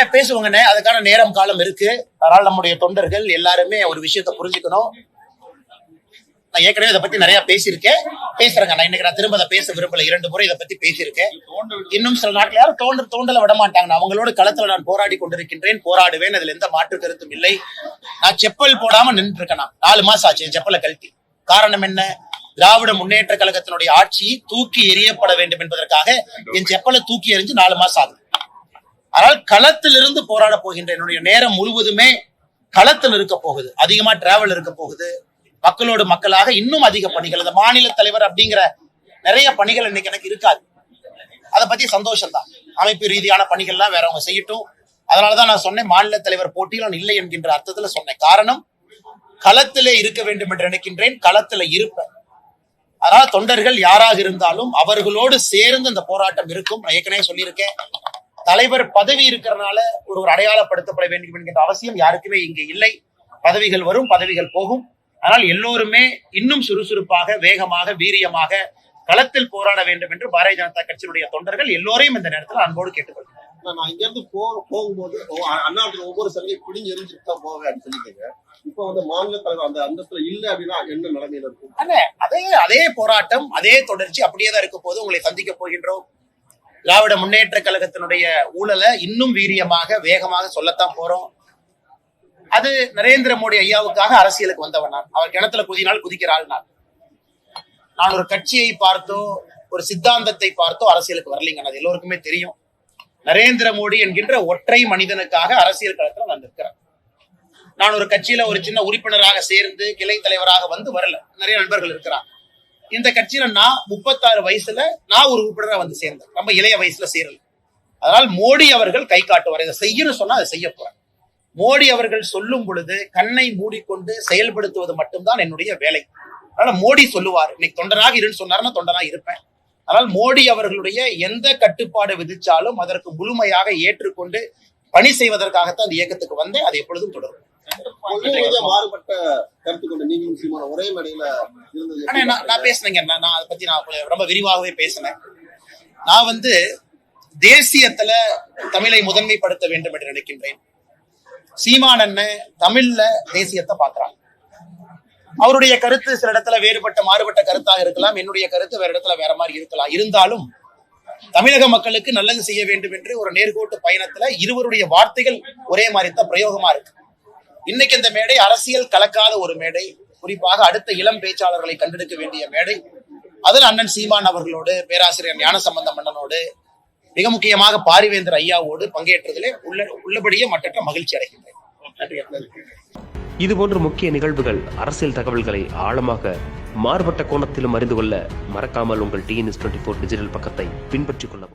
பேசுவாங்கண்ணே அதுக்கான நேரம் காலம் இருக்கு. அதனால நம்முடைய தொண்டர்கள் எல்லாருமே ஒரு விஷயத்த புரிஞ்சுக்கணும். நான் ஏற்கனவே இதை பத்தி நிறைய பேசியிருக்கேன். பேசுறேங்க. நான் இன்னைக்கு நான் திரும்ப அதை பேச விரும்பல. இரண்டு முறை இதை பத்தி பேசியிருக்கேன். இன்னும் சில நாட்கள் யாரும் தோன்ற தோண்டல விட மாட்டாங்க. அவங்களோட களத்துல நான் போராடி கொண்டிருக்கின்றேன். போராடுவேன். அதுல எந்த மாற்று கருத்தும் இல்லை. நான் செப்பல் போடாம நின்று இருக்கேன் நான். நாலு மாசம் ஆச்சு. என் செப்பலை கழட்டி. காரணம் என்ன? திராவிட முன்னேற்ற கழகத்தினுடைய ஆட்சி தூக்கி எறியப்பட வேண்டும் என்பதற்காக என் செப்பலை தூக்கி எறிஞ்சு நாலு மாசம் ஆகுது. ஆனால் களத்திலிருந்து போராட போகின்ற என்னுடைய நேரம் முழுவதுமே களத்தில் இருக்க போகுது. அதிகமா டிராவல் இருக்க போகுது. மக்களோடு மக்களாக இன்னும் அதிக பணிகள். இந்த மாநில தலைவர் அப்படிங்கிற நிறைய பணிகள் இன்னைக்கு எனக்கு இருக்காது. அதை பத்தி சந்தோஷம் தான் அமைப்பு ரீதியான பணிகள்லாம் வேறவங்க செய்யட்டும். அதனாலதான் நான் சொன்னேன் மாநில தலைவர் போட்டியில் நான் இல்லை என்கின்ற அர்த்தத்துல சொன்னேன். காரணம் களத்திலே இருக்க வேண்டும் என்று நினைக்கின்றேன் களத்துல இருப்பேன். அதனால தொண்டர்கள் யாராக இருந்தாலும் அவர்களோடு சேர்ந்து இந்த போராட்டம் இருக்கும். நான் ஏற்கனவே சொல்லியிருக்கேன் தலைவர் பதவி இருக்கிறனால ஒரு ஒரு அடையாளப்படுத்தப்பட வேண்டும் என்கின்ற அவசியம் யாருக்குமே இங்கே இல்லை. பதவிகள் வரும் பதவிகள் போகும். ஆனால் எல்லோருமே இன்னும் சுறுசுறுப்பாக வேகமாக வீரியமாக களத்தில் போராட வேண்டும் என்று பாரதிய ஜனதா கட்சியினுடைய தொண்டர்கள் எல்லோரையும் இந்த நேரத்தில் அன்போடு கேட்டுக்கொள்கிறேன் நான் இங்க இருந்து போ போகும்போது அண்ணாத்துல ஒவ்வொரு சலுகை பிடிங்கி எரிஞ்சுட்டு தான் போவேன் சொல்லிட்டீங்க. இப்போ வந்து மாநில தலைவர் அந்த அந்தஸ்துல இல்ல அப்படின்னா என்ன நிலைமையில இருக்கும்? அண்ணே, அதே அதே போராட்டம் அதே தொடர்ச்சி அப்படியே தான் இருக்க போது உங்களை சந்திக்க போகின்றோம். திராவிட முன்னேற்ற கழகத்தினுடைய ஊழலை இன்னும் வீரியமாக வேகமாக சொல்லத்தான் போறோம். அது நரேந்திர மோடி ஐயாவுக்காக அரசியலுக்கு வந்தவன் நான். அவர் கிணத்துல குதினால் குதிக்கிற ஆள் நான். நான் ஒரு கட்சியை பார்த்தோ ஒரு சித்தாந்தத்தை பார்த்தோ அரசியலுக்கு வரலீங்க. அது எல்லோருக்குமே தெரியும். நரேந்திர மோடி என்கின்ற ஒற்றை மனிதனுக்காக அரசியல் களத்தில் நான் நிற்கிறேன். நான் ஒரு கட்சியில ஒரு சின்ன உறுப்பினராக சேர்ந்து கிளை தலைவராக வந்து வரல. நிறைய நண்பர்கள் இருக்கிறாங்க. இந்த கட்சியில நான் முப்பத்தாறு வயசுல நான் ஒரு உறுப்பினராக வந்து சேர்ந்தேன். ரொம்ப இளைய வயசுல சேரல. அதனால் மோடி அவர்கள் கை காட்டுவார். இதை செய்யணும்னு சொன்னா அதை செய்ய போறேன். மோடி அவர்கள் சொல்லும் பொழுது கண்ணை மூடிக்கொண்டு செயல்படுத்துவது மட்டும்தான் என்னுடைய வேலை. அதனால மோடி சொல்லுவார் இன்னைக்கு தொண்டனாக இருன்னு சொன்னாருன்னா தொண்டனா இருப்பேன். ஆனால் மோடி அவர்களுடைய எந்த கட்டுப்பாடு விதிச்சாலும் அதற்கு முழுமையாக ஏற்றுக்கொண்டு பணி செய்வதற்காகத்தான் அந்த இயக்கத்துக்கு வந்தேன். அது எப்பொழுதும் தொடரும். மாறுபட்ட கருத்து கொண்டு நீங்களும் சீமான ஒரே மேடையில இருந்தது. ஆனா நான் நான் பேசினேங்க நான் நான் அதை பத்தி நான் கொஞ்சம் ரொம்ப விரிவாகவே பேசினேன். நான் வந்து தேசியத்துல தமிழை முதன்மைப்படுத்த வேண்டும் என்று நினைக்கின்றேன். சீமான் அண்ணன் தமிழ்ல தேசியத்தை பார்க்கறாங்க அவருடைய கருத்து சில இடத்துல வேறுபட்ட மாறுபட்ட கருத்தாக இருக்கலாம். என்னுடைய கருத்து வேற இடத்துல வேற மாதிரி இருக்கலாம். இருந்தாலும் தமிழக மக்களுக்கு நல்லது செய்ய வேண்டும் என்று ஒரு நேர்கோட்டு பயணத்துல இருவருடைய வார்த்தைகள் ஒரே மாதிரி தான் பிரயோகமா இருக்கு. இன்னைக்கு இந்த மேடை அரசியல் கலக்காத ஒரு மேடை. குறிப்பாக அடுத்த இளம் பேச்சாளர்களை கண்டெடுக்க வேண்டிய மேடை. அதில் அண்ணன் சீமான் அவர்களோடு பேராசிரியர் ஞானசம்பந்த மன்னனோடு மிக முக்கியமாக பாரிவேந்தர் ஐயாவோடு பங்கேற்றதிலே உள்ள உள்ளபடியே மற்ற மகிழ்ச்சி அடைகின்றேன். இது போன்ற இதுபோன்ற முக்கிய நிகழ்வுகள் அரசியல் தகவல்களை ஆழமாக மாறுபட்ட கோணத்திலும் அறிந்து கொள்ள மறக்காமல் உங்கள் டிஎன்எஸ் டுவெண்ட்டி ஃபோர் டிஜிட்டல் பக்கத்தை பின்பற்றிக் கொள்ளவும்.